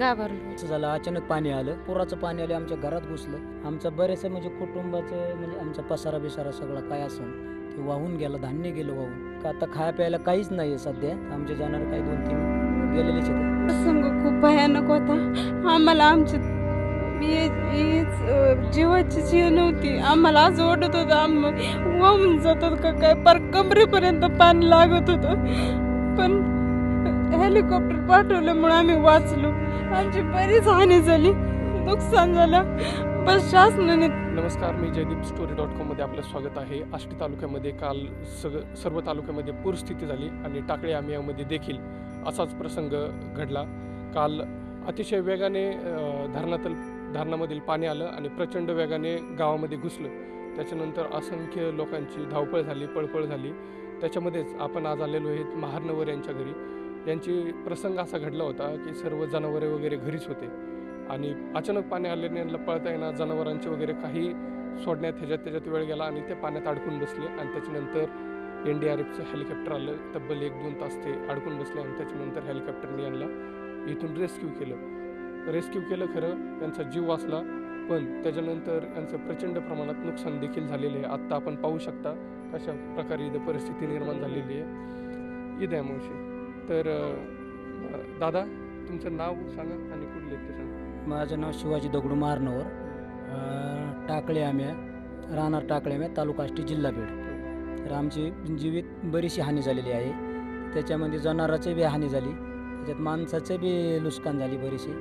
घाबरलो. असं झालं अचानक पाणी आलं. पुराचं पाणी आलं आमच्या घरात घुसलं. आमचं बरेचसं म्हणजे कुटुंबाचं म्हणजे आमचा पसारा बिसारा सगळा काय असून ते वाहून गेलं धान्य गेलं वाहून. का आता खाया प्यायला काहीच नाही आहे सध्या. आमचे जाणार काही दोन तीन गेलेलेच आहेत. प्रसंग खूप भयानक होता. आम्हाला आमची हेच, अं, जीवाची जीव नव्हती. आम्हाला असं वाटत होतं आम्ही वाहून जातात का काय? पर कमरेपर्यंत पाणी लागत होतं. पण हेलिकॉप्टर पाठवल्यामुळे आम्ही वाचलो. आमची बरीच हानी झाली. नुकसान झालं. बस शासनाने नमस्कार मी जयदीप स्टोरी डॉट कॉममध्ये आपलं स्वागत आहे. आष्टी तालुक्यामध्ये काल सग सर्व तालुक्यामध्ये पूरस्थिती झाली आणि टाकळे आमियामध्ये देखील असाच प्रसंग घडला. काल अतिशय वेगाने धरणातल धरणामधील पाणी आलं आणि प्रचंड वेगाने गावामध्ये घुसलं. त्याच्यानंतर असंख्य लोकांची धावपळ झाली पळपळ झाली. त्याच्यामध्येच आपण आज आलेलो आहेत महारनवर यांच्या घरी. यांची प्रसंग असा घडला होता की सर्व जनावरे वगैरे घरीच होते. आणि अचानक पाणी आल्याने यांना पळता येणार जनावरांचे वगैरे काही सोडण्यात ह्याच्यात त्याच्यात वेळ गेला आणि ते पाण्यात अडकून बसले. आणि त्याच्यानंतर एन डी आर एफचं हेलिकॉप्टर आलं. तब्बल एक दोन तास ते अडकून बसले आणि त्याच्यानंतर हेलिकॉप्टरने यांना इथून रेस्क्यू केलं. रेस्क्यू केलं खरं त्यांचा जीव वाचला. पण त्याच्यानंतर यांचं प्रचंड प्रमाणात नुकसान देखील झालेलं आहे. आत्ता आपण पाहू शकता कशा प्रकारे इथं परिस्थिती निर्माण झालेली आहे. इथे आहे तर दादा तुमचं नाव सांगा आणि कुठले ते सांगा. माझं नाव शिवाजी दगडू मारनवर. टाकळे आम्या राहणार टाकळे आम्या तालुका आष्टी जिल्हा बीड. तर आमची जीवित बरीचशी हानी झालेली आहे. त्याच्यामध्ये जनावराची बी हानी झाली. त्याच्यात माणसाचे बी नुकसान झाली बरीचशी.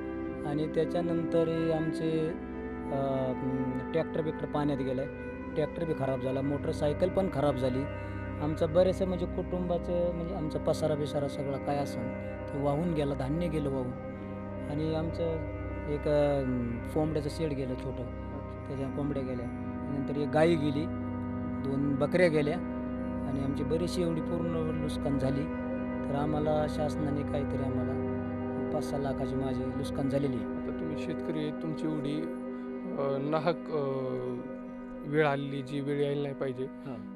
आणि त्याच्यानंतर आमचे ट्रॅक्टर बिक्टर पाण्यात गेलं ट्रॅक्टर बी खराब झाला. मोटरसायकल पण खराब झाली. आमचं बरेचसं म्हणजे कुटुंबाचं म्हणजे आमचा पसारा बिसारा सगळा काय असं ते वाहून गेलं धान्य गेलं वाहून. आणि आमचं एक कोंबड्याचं शेड गेलं छोटं. त्याच्या कोंबड्या गेल्या. नंतर एक गाई गेली. दोन बकऱ्या गेल्या. आणि आमची बरीचशी एवढी पूर्ण नुकसान झाली. तर आम्हाला शासनाने काहीतरी आम्हाला पाच सहा लाखाची माझी नुकसान झालेली आहे. तुम्ही शेतकरी तुमची एवढी नाहक वेळ आलेली जी वेळ यायला नाही पाहिजे.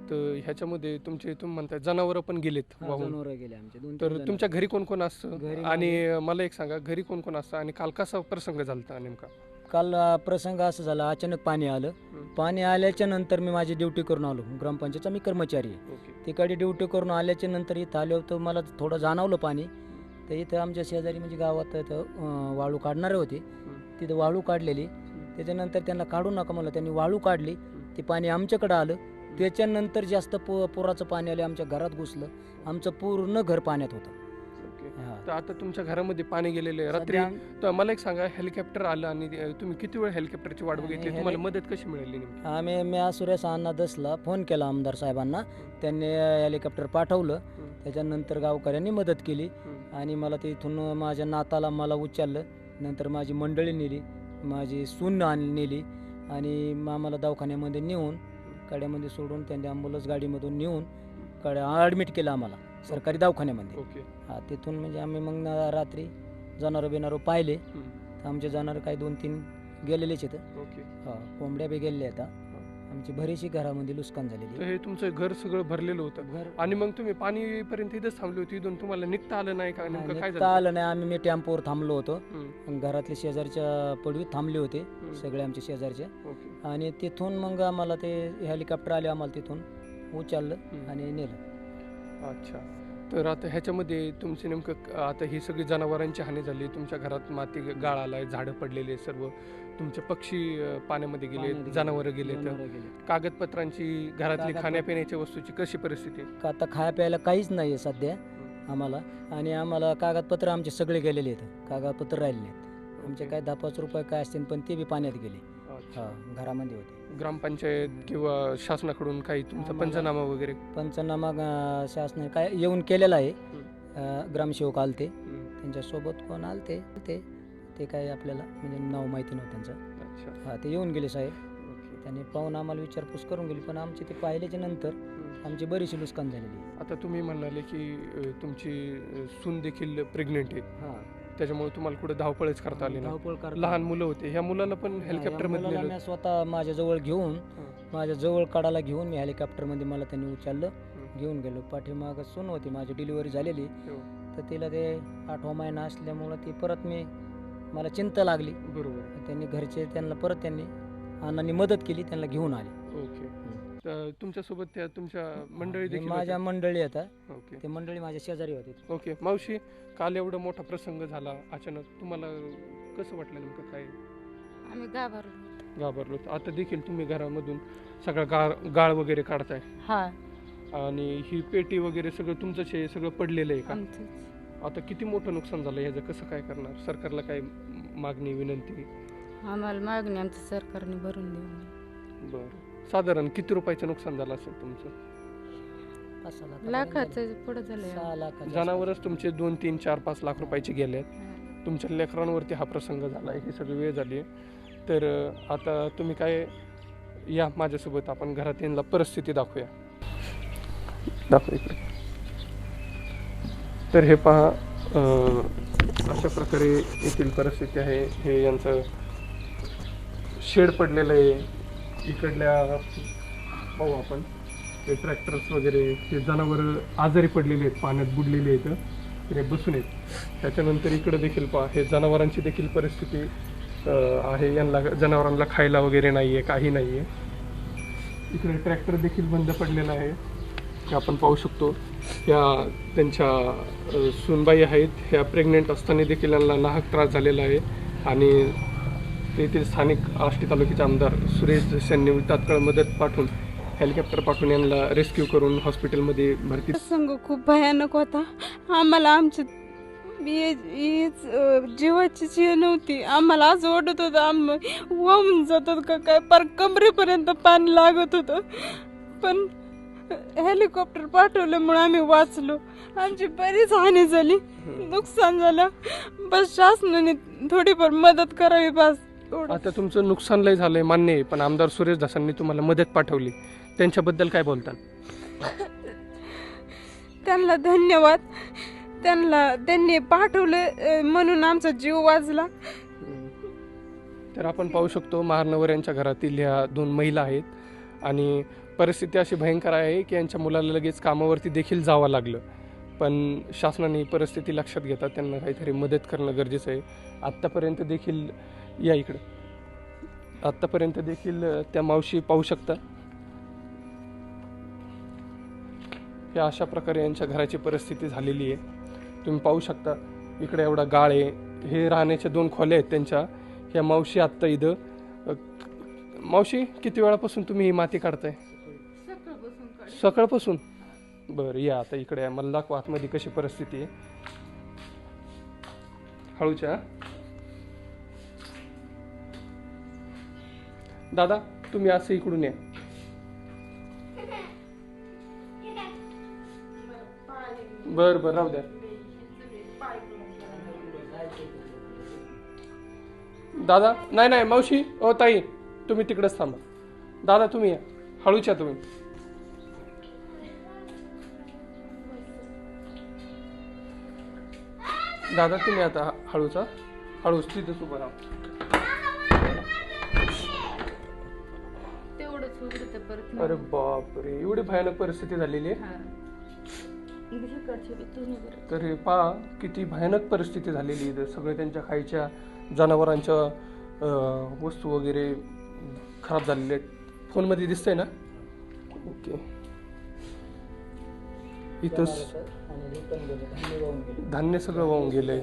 तर ह्याच्यामध्ये तुमचे तुम्ही म्हणताय जनावरं पण गेलेत वाहून. जनावरं गेले आमचे दोन तर तीन. तुमच्या घरी कोण कोण असतं? घरी आणि मला एक सांगा घरी कोण कोण असतं आणि काल कसा प्रसंग झाला नेमका? काल अं, प्रसंग असं झाला अचानक पाणी आलं. पाणी आल्याच्यानंतर मी माझी ड्युटी करून आलो ग्रामपंचायतचा मी कर्मचारी आहे. ओके. तिकडे ड्युटी करून आल्याच्यानंतर इथं आले होतं मला थोडं जाणवलं पाणी. तर इथं आमच्या शेजारी म्हणजे गावात इथं अं, वाळू काढणारे होते. तिथं वाळू काढलेली. त्याच्यानंतर त्यांना काढू नका मला त्यांनी वाळू काढली. ते पाणी आमच्याकडं आलं. त्याच्यानंतर जास्त पु पुराचं पाणी आलं आमच्या घरात घुसलं. आमचं पूर्ण घर पाण्यात होतं. तर आता तुमच्या घरामध्ये पाणी गेलेले आहे. रात्री मला एक सांगा हेलिकॉप्टर आलं आणि तुम्ही किती वेळ हेलिकॉप्टरची वाट बघितली? हेली- तुम्हाला मदत कशी मिळाली आम्ही मी सुरेश अण्णा दसला फोन केला आमदार साहेबांना. त्यांनी हेलिकॉप्टर पाठवलं. त्याच्यानंतर गावकऱ्यांनी मदत केली. आणि मला ते इथून माझ्या नाताला मला उचललं. नंतर माझी मंडळी नेली. माझी सून आण- नेली आणि आम्हाला दवाखान्यामध्ये नेऊन कड्यामध्ये सोडून त्यांनी ॲम्ब्युलन्स गाडीमधून नेऊन कड्या ॲडमिट केलं आम्हाला सरकारी दवाखान्यामध्ये. ओके. हा तिथून म्हणजे आम्ही मग रात्री जनावरं बिनारं पाहिले. तर आमचे जनावरं काही दोन तीन गेलेलेच आहेत. ओके. हा कोंबड्या बी गेलेल्या आता आमची बरीचशी घरामध्ये नुकसान झालेली तर हे तुमचं घर सगळं भरलेलं होतं. घर. आणि मग तुम्ही पाणीपर्यंत इथंच थांबली होती इथून तुम्हाला निघता आलं नाही का? नेमकं काय निघता झालं? आलं नाही. आम्ही मी टेम्पोवर थांबलो होतो. घरातले शेजारच्या पडवीत थांबले होते. सगळे आमचे शेजारचे. ओके. आणि तिथून मग आम्हाला ते हेलिकॉप्टर आले आम्हाला तिथून उचललं. आणि नेलं. अच्छा. तर आता ह्याच्यामध्ये तुमचे नेमकं आता ही सगळी जनावरांची हानी झाली तुमच्या घरात माती गाळ आलाय झाडं पडलेले सर्व तुमचे पक्षी पाण्यामध्ये गेले. जनावरं गेले तर. कागदपत्रांची घरातली खाण्यापिण्याच्या वस्तूची कशी परिस्थिती? का आता खाया प्यायला काहीच नाही आहे सध्या आम्हाला आणि आम्हाला कागदपत्र आमचे सगळे गेलेले आहेत कागदपत्र राहिलेले आहेत आमचे. काय दहा पाच रुपये काय असतील पण ते बी पाण्यात गेले. हा घरामध्ये होते ग्रामपंचायत किंवा शासनाकडून काही तुमचा आम्हाला- पंचनामा वगैरे? पंचनामा अं, शासनाने काय येऊन केलेला आहे. अं, ग्रामसेवक आलते. हं. त्यांच्यासोबत कोण आलते ते ते काय आपल्याला म्हणजे नाव माहिती नव्हतं त्यांचं. अच्छा. हा ते येऊन गेले साहेब. ओके. त्यांनी पाहून आम्हाला विचारपूस करून गेली पण आमची ते पाहिल्याच्या नंतर. आमची बरीचशी नुकसान झालेली आता तुम्ही म्हणाले की अ, तुमची अ, सून देखील प्रेग्नेंट आहे. हा. त्याच्यामुळे तुम्हाला कुठे धावपळच करता आली धावपळ करता- लहान मुलं होते. ह्या मुलाला पण हा, हेलिकॉप्टरमध्ये मुलाला नेलं. मी स्वतः माझ्या जवळ घेऊन. माझ्या जवळ कडाला घेऊन मी हेलिकॉप्टरमध्ये मला त्यांनी उचललं. घेऊन गेलो. पाठीमाग सून होती माझी डिलिव्हरी झालेली. हो. तर तिला ते आठवा महिना असल्यामुळं ती परत मी मला चिंता लागली. बरोबर. त्यांनी घरचे त्यांना परत त्यांनी अण्णांनी मदत केली त्यांना घेऊन आले. ओके. तर तुमच्यासोबत त्या तुमच्या मंडळी देखील माझ्या मंडळी आता. होत्या? ओके. ते मंडळी माझ्या शेजारी होते. ओके. मावशी काल एवढा मोठा प्रसंग झाला अचानक तुम्हाला कसं वाटलं नेमकं काय? आम्ही घाबरलो. घाबरलो. आता देखील तुम्ही घरामधून सगळं गाळ गाळ वगैरे काढताय? हा. आणि ही पेटी वगैरे सगळं तुमचंच आहे सगळं पडलेलं आहे का? आमचं आता किती मोठं नुकसान झालं ह्याचं कसं काय करणार? सरकारला काय मागणी विनंती? आम्हाला मागणी आमच्या सरकारने भरून देऊ बरं. साधारण किती रुपयाचं नुकसान झालं असेल तुमचं? पाच सहा लाखापर्यंत झालं. लाखाचं पुढे झालं सहा लाखाच्या जनावरच तुमचे दोन तीन चार पाच लाख रुपयाचे गेले आहेत तुमच्या लेकरांवरती हा प्रसंग झाला आहे ही सगळी वेळ झाली. आहे तर अं, आता तुम्ही काय या माझ्यासोबत आपण घरात यांना परिस्थिती दाखवूया. दाखव इकडे. तर हे पहा अं, अशा प्रकारे येथील परिस्थिती आहे. हे यांचं शेड पडलेलं आहे. इकडल्या पाहू आपण. ते ट्रॅक्टर्स वगैरे ते जनावर आजारी पडलेले आहेत पाण्यात बुडलेले आहेत. ते बसून आहेत. त्याच्यानंतर इकडं देखील पहा हे जनावरांची देखील परिस्थिती आहे. यांना जनावरांना खायला वगैरे नाही आहे काही नाही आहे इकडे ट्रॅक्टर देखील बंद पडलेला आहे. हे आपण पाहू शकतो. ह्या त्यांच्या सुनबाई सूनबाई आहेत. ह्या प्रेग्नेंट असताना देखील यांना नाहक त्रास झालेला आहे. आणि तेथील स्थानिक आष्टी तालुक्याचे आमदार सुरेश जोशी यांनी तात्काळ मदत पाठवून हेलिकॉप्टर पाठवून यांना रेस्क्यू करून हॉस्पिटलमध्ये भरती प्रसंग खूप भयानक होता. आम्हाला आमची जीवाची जीव नव्हती. आम्हाला असं ओढत होतं. आम वाहून जातात का काय? पर कमरेपर्यंत पाणी लागत होतं. पण हेलिकॉप्टर पाठवल्यामुळे आम्ही वाचलो. आमची बरीच हानी झाली. नुकसान झालं. बस शासनाने थोडीफार मदत करावी बस. एवढं. आता तुमचं नुकसान लय झालंय मान्य आहे पण आमदार सुरेश दासांनी तुम्हाला मदत पाठवली. त्यांच्याबद्दल काय बोलता त्यांना धन्यवाद. त्यांना त्यांनी पाठवलं अं, म्हणून आमचा जीव वाचला. तर आपण पाहू शकतो महारनवर यांच्या घरातील ह्या दोन महिला आहेत. आणि परिस्थिती अशी भयंकर आहे की यांच्या मुलाला लगेच कामावरती देखील जावं लागलं. पण शासनाने ही परिस्थिती लक्षात घेता त्यांना काहीतरी मदत करणं गरजेचं आहे. आत्तापर्यंत देखील या इकडं. आत्तापर्यंत देखील त्या मावशी पाहू शकता. हे अशा प्रकारे यांच्या घराची परिस्थिती झालेली आहे. तुम्ही पाहू शकता इकडे एवढा गाळ आहे. हे राहण्याच्या दोन खोल्या आहेत त्यांच्या. ह्या मावशी आत्ता इथं. मावशी किती वेळापासून तुम्ही ही माती काढताय? सकाळपासून. बरं या आता इकडे. या. मला दाखवा आतमध्ये कशी परिस्थिती आहे. हळूच्या दादा तुम्ही असं इकडून या. बर बर राहू द्या. दादा नाही नाही मावशी ओ ताई तुम्ही तिकडेच थांबा. दादा तुम्ही या. हळूच्या तुम्ही. दादा तुम्ही आता हळूचा हळूच तिथेच उभं राहा. तर परत अरे बापरे एवढी भयानक परिस्थिती झालेली आहे? हा. तर हे पहा किती भयानक परिस्थिती झालेली आहे सगळे त्यांच्या खायच्या जनावरांच्या अं, वस्तू वगैरे खराब झालेल्या आहेत. फोनमध्ये दिसतंय ना? ओके. इथं स- आणि पण गेले, धान्य वाहून गेले. धान्य सगळं वाहून गेलंय.